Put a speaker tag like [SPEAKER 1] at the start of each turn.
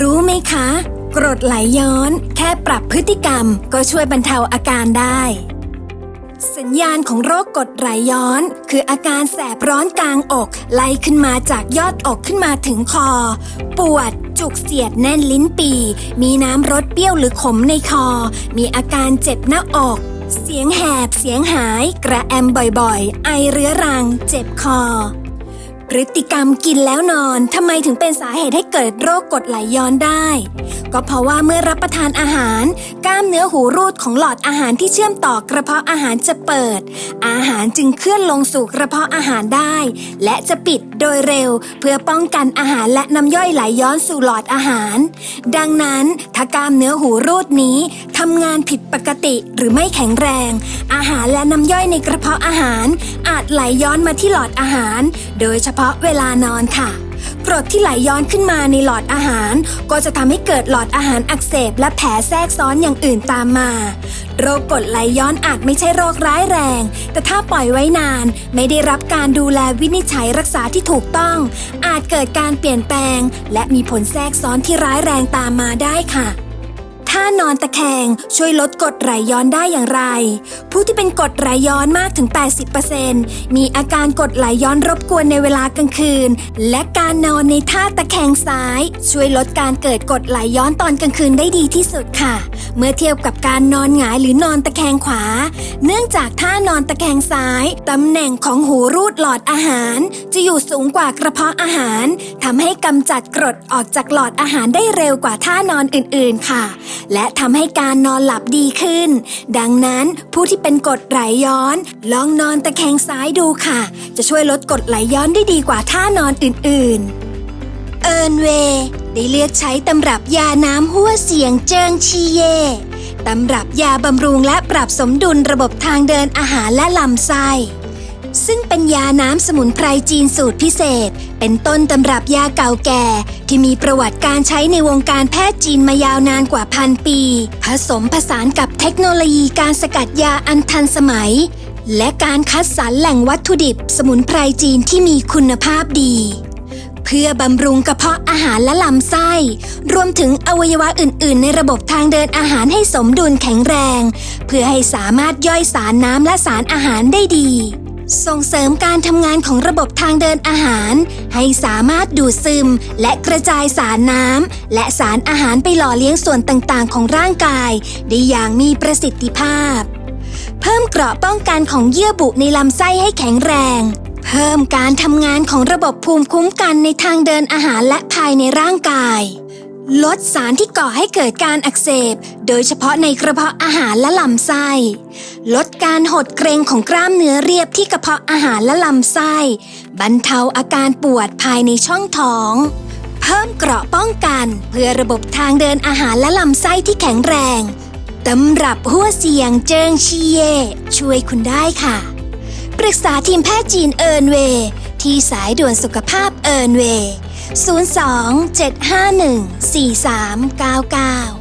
[SPEAKER 1] รู้ไหมคะ กรดไหลย้อน แค่ปรับพฤติกรรมก็ช่วยบรรเทาอาการได้ สัญญาณของโรคกรดไหลย้อน คืออาการแสบร้อนกลางอก ไล่ขึ้นมาจากยอดอกขึ้นมาถึงคอ ปวด จุกเสียดแน่นลิ้นปี มีน้ำรสเปรี้ยวหรือขมในคอ มีอาการเจ็บหน้าอกเสียงแหบ เสียงหาย กระแอมบ่อยๆ ไอเรื้อรัง เจ็บคอ พฤติกรรมกินแล้วนอนทำไมถึงเป็นสาเหตุให้เกิดโรคกรดไหลย้อนได้ ก็เพราะว่าเมื่อรับประทานอาหาร กล้ามเนื้อหูรูดของหลอดอาหารที่เชื่อมต่อกระเพาะอาหารจะเปิด อาหารจึงเคลื่อนลงสู่กระเพาะอาหารได้ และจะปิดโดยเร็ว เพื่อป้องกันอาหารและน้ำย่อยไหลย้อนสู่หลอดอาหาร ดังนั้นถ้ากล้ามเนื้อหูรูดนี้ทำงานผิดปกติหรือไม่แข็งแรง อาหารและน้ำย่อยในกระเพาะอาหาร อาจไหลย้อนมาที่หลอดอาหาร โดยเฉพาะเวลานอนค่ะ กรดที่ไหลย้อนขึ้นมาในหลอดอาหาร ก็จะทำให้เกิดหลอดอาหารอักเสบและแผลแทรกซ้อนอย่างอื่นตามมา โรคกรดไหลย้อนอาจไม่ใช่โรคร้ายแรง แต่ถ้าปล่อยไว้นาน ไม่ได้รับการดูแลวินิจฉัยรักษาที่ถูกต้อง อาจเกิดการเปลี่ยนแปลง และมีผลแทรกซ้อนที่ร้ายแรงตามมาได้ค่ะ ถ้านอนตะแคงช่วยลดกรดไหลย้อนได้อย่างไร ผู้ที่เป็นกรดไหลย้อนมากถึง 80%มีอาการกรดไหลย้อนรบกวนในเวลากลางคืน และการนอนในท่าตะแคงซ้าย ช่วยลดการเกิดกรดไหลย้อนตอนกลางคืนได้ดีที่สุดค่ะเมื่อเทียบกับการนอนหงายหรือนอนตะแคงขวา เนื่องจากท่านอนตะแคงซ้าย ตำแหน่งของหูรูดหลอดอาหาร จะอยู่สูงกว่ากระเพาะอาหารทำให้กำจัดกรดออกจากหลอดอาหารได้เร็วกว่าท่านอนอื่นๆค่ะ และทำให้การนอนหลับดีขึ้น ดังนั้นผู้ที่เป็นกรดไหลย้อน ลองนอนตะแคงซ้ายดูค่ะ จะช่วยลดกรดไหลย้อนได้ดีกว่าท่านอนอื่นๆ อิร์นเวย์ได้เลือกใช้ตำรับยาน้ำหัวเสียงเจิงชีเย่ตำรับยาบำรุงและปรับสมดุลระบบทางเดินอาหารและลำไส้ ซึ่งเป็นยาน้ำสมุนไพรจีนสูตรพิเศษ เป็นต้นตำรับยาเก่าแก่ ที่มีประวัติการใช้ในวงการแพทย์จีนมายาวนานกว่าพันปี ผสมผสานกับเทคโนโลยีการสกัดยาอันทันสมัย และการคัดสรรแหล่งวัตถุดิบ สมุนไพรจีนที่มีคุณภาพดี เพื่อบำรุงกระเพาะอาหารและลำไส้ รวมถึงอวัยวะอื่น ๆ ในระบบทางเดินอาหารให้สมดุลแข็งแรง เพื่อให้สามารถย่อยสารน้ำและสารอาหารได้ดี ส่งเสริมการทำงานของระบบทางเดินอาหาร ให้สามารถดูดซึม และกระจายสารน้ำและสารอาหารไปหล่อเลี้ยงส่วนต่าง ๆ ของร่างกาย ได้อย่างมีประสิทธิภาพ เพิ่มเกราะป้องกันของเยื่อบุในลำไส้ให้แข็งแรง เพิ่มการทำงานของระบบภูมิคุ้มกันในทางเดินอาหารและภายในร่างกาย ลดสารที่ก่อให้เกิดการอักเสบ โดยเฉพาะในกระเพาะอาหารและลำไส้ ลดการหดเกรงของกล้ามเนื้อเรียบที่กระเพาะอาหารและลำไส้ บรรเทาอาการปวดภายในช่องท้อง เพิ่มเกราะป้องกัน เพื่อระบบทางเดินอาหารและลำไส้ที่แข็งแรงตำรับหัวเสียงเจิงชีเย ช่วยคุณได้ค่ะ ปรึกษาทีมแพทย์จีนเอิร์นเวย์ที่สายด่วนสุขภาพเอิร์นเวย์ 02 751 4399